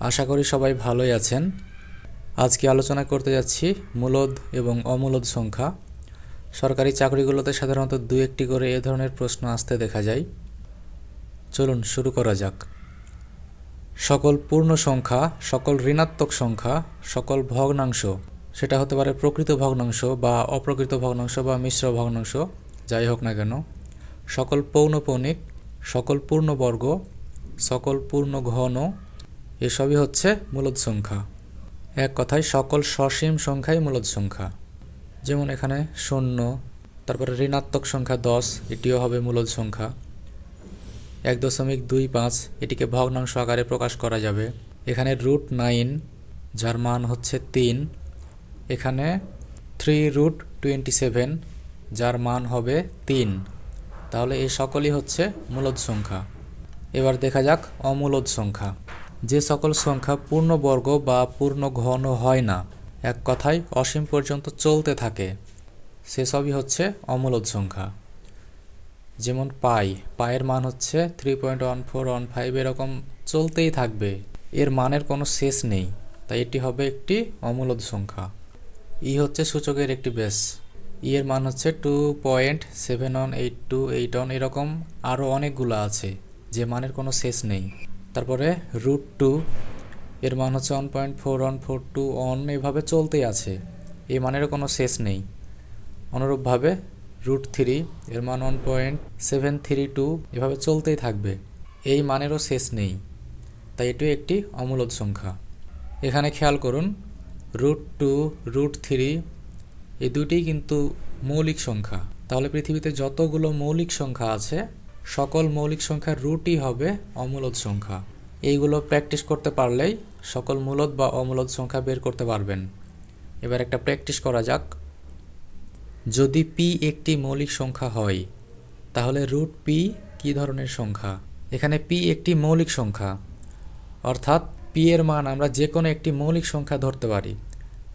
আশা করি সবাই ভালোই আছেন। আজকে আলোচনা করতে যাচ্ছি মূলদ এবং অমূলদ সংখ্যা। সরকারি চাকরিগুলোতে সাধারণত দু একটি করে এ ধরনের প্রশ্ন আসতে দেখা যায়। চলুন শুরু করা যাক। সকল পূর্ণ সংখ্যা, সকল ঋণাত্মক সংখ্যা, সকল ভগ্নাংশ, সেটা হতে পারে প্রকৃত ভগ্নাংশ বা অপ্রকৃত ভগ্নাংশ বা মিশ্র ভগ্নাংশ, যাই হোক না কেন। সকল পৌনপৌনিক সকল পূর্ণবর্গ, সকল পূর্ণ ঘন এসবই হচ্ছে মূলদ সংখ্যা। এক কথায় সকল সসীম সংখ্যাই মূলদ সংখ্যা। যেমন এখানে শূন্য, তারপরে ঋণাত্মক সংখ্যা দশ, এটিও হবে মূলদ সংখ্যা। এক দশমিক দুই পাঁচ, এটিকে ভগ্নাংশ আকারে প্রকাশ করা যাবে। এখানে রুট নাইন, যার মান হচ্ছে তিন। এখানে থ্রি রুট টোয়েন্টি সেভেন যার মান হবে তিন। তাহলে এই সকলই হচ্ছে মূলদ সংখ্যা। এবার দেখা যাক অমূলদ সংখ্যা। যে সকল সংখ্যা পূর্ণবর্গ বা পূর্ণ ঘন হয় না, এক কথায় অসীম পর্যন্ত চলতে থাকে। সেসবই হচ্ছে অমূলদ সংখ্যা। যেমন পাই পায়ের মান হচ্ছে three point one four one five এরকম চলতেই থাকবে। এর মানের কোনো শেষ নেই, তাই এটি হবে একটি অমূলদ সংখ্যা। ই হচ্ছে সূচকের একটি বেস ই এর মান হচ্ছে two point seven one eight two eight one এরকম আরও অনেকগুলো আছে, যে মানের কোনো শেষ নেই। তারপরে রুট টু এর মান হচ্ছে one point four one four two one এভাবে চলতেই আছে। এই মানেরও কোনো শেষ নেই। অনুরূপভাবে রুট থ্রি এর মান one point seven three two এভাবে চলতেই থাকবে। এই মানেরও শেষ নেই। তাই এটি একটি অমূলদ সংখ্যা। এখানে খেয়াল করুন রুট টু রুট থ্রি এই দুটিই কিন্তু মৌলিক সংখ্যা। তাহলে পৃথিবীতে যতগুলো মৌলিক সংখ্যা আছে সকল মৌলিক সংখ্যার রুটই হবে অমূলদ সংখ্যা। এইগুলো প্র্যাকটিস করতে পারলেই সকল মূলদ বা অমূলদ সংখ্যা বের করতে পারবেন। এবার একটা প্র্যাকটিস করা যাক। যদি পি একটি মৌলিক সংখ্যা হয়, তাহলে রুট পি কী ধরনের সংখ্যা? এখানে পি একটি মৌলিক সংখ্যা। অর্থাৎ পি এর মান আমরা যে কোনো একটি মৌলিক সংখ্যা ধরতে পারি।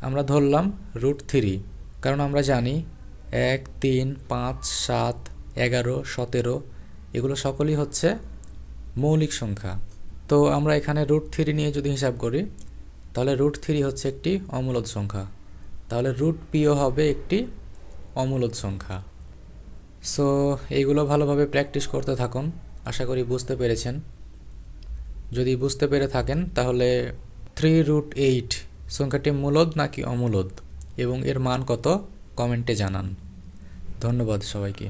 আমরা ধরলাম রুট থ্রি কারণ আমরা জানি এক, তিন, পাঁচ, সাত, এগারো, সতেরো এগুলো সকলই হচ্ছে মৌলিক সংখ্যা। তো আমরা এখানে রুট থ্রি নিয়ে যদি হিসাব করি, তাহলে রুট থ্রি হচ্ছে একটি অমূলদ সংখ্যা। তাহলে রুট পিও হবে একটি অমূলদ সংখ্যা। সো এইগুলো ভালোভাবে প্র্যাকটিস করতে থাকুন। আশা করি বুঝতে পেরেছেন। যদি বুঝতে পেরে থাকেন, তাহলে থ্রি রুট এইট সংখ্যাটি মূলদ নাকি অমূলদ? এবং এর মান কত? কমেন্টে জানান। ধন্যবাদ সবাইকে।